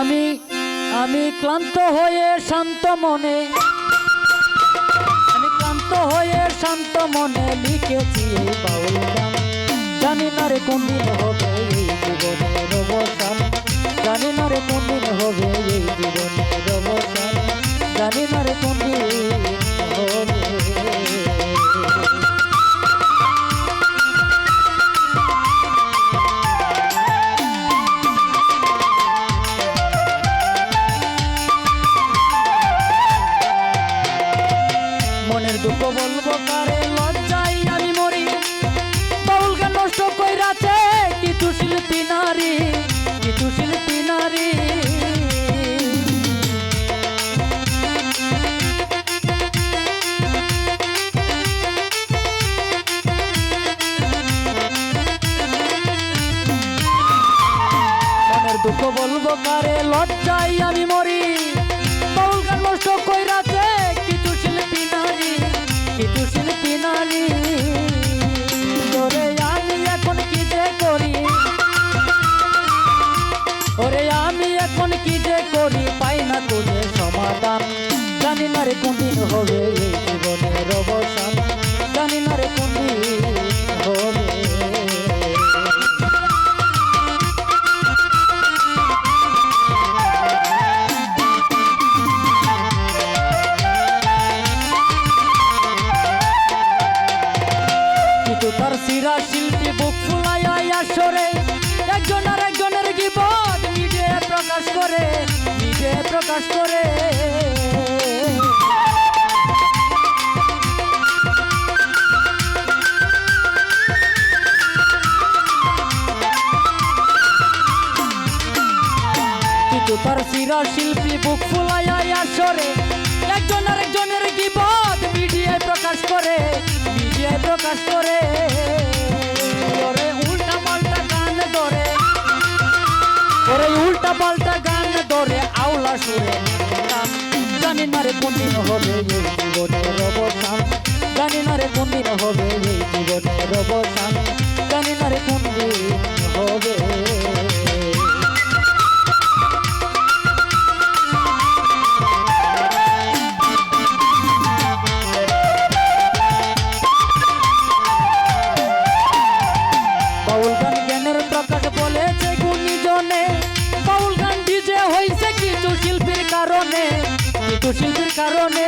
আমি আমি ক্লান্ত হয়ে শান্ত মনে, আমি ক্লান্ত হয়ে শান্ত মনে লিখেছি বাউল গান। জানি না রে কোন দিন হবে এই জীবনের মনের দুঃখ বলব কারে? লজ্জাই আমি মরি। বাউল গান নষ্ট কইরাছে কিছু শিল্পী নারী কিছু শিল্পী নারী। দুঃখ বলব কারে? লজ্জাই আমি মরি। বাউল গান নষ্ট কইরাছে রে কোন দিন হবে এই জীবনের অবসান? জানি না রে কোন দিন হবে। কিন্তু তার প্রকাশ করে মিডিয়া প্রকাশ করে। কিন্তু তার সিরা শিল্পী বুক ফুলাইয়া আসরে একজন আর একজনের গিবত মিডিয়ায় প্রকাশ করে, মিডিয়ায় প্রকাশ করে। ওরে উল্টা পাল্টা গান ধরে। আওলা সুরে। জানি না রে কোন দিন হবে জীবনের অবসান। জানি না রে কোন দিন হবে জীবনের অবসান। জানি না রে কোন বাউল গান জ্ঞানের প্রকাশ বলেছে গুণীজনে। বাউল গান ডিজে হয়েছে কিছু শিল্পীর কারণে, কিছু শিল্পীর কারণে।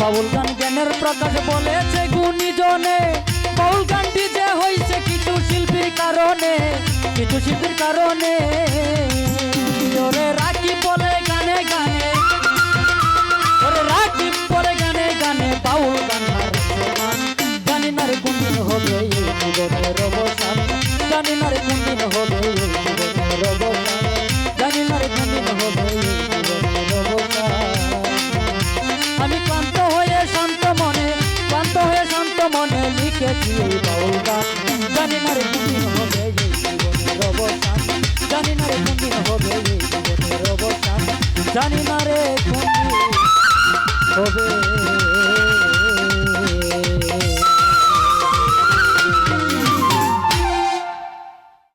বাউল গান জ্ঞানের প্রকাশ বলেছে গুণীজনে। বাউল গান ডিজে হয়েছে কিছু শিল্পীর কারণে, কিছু শিল্পীর কারণে। জানি না রে হবে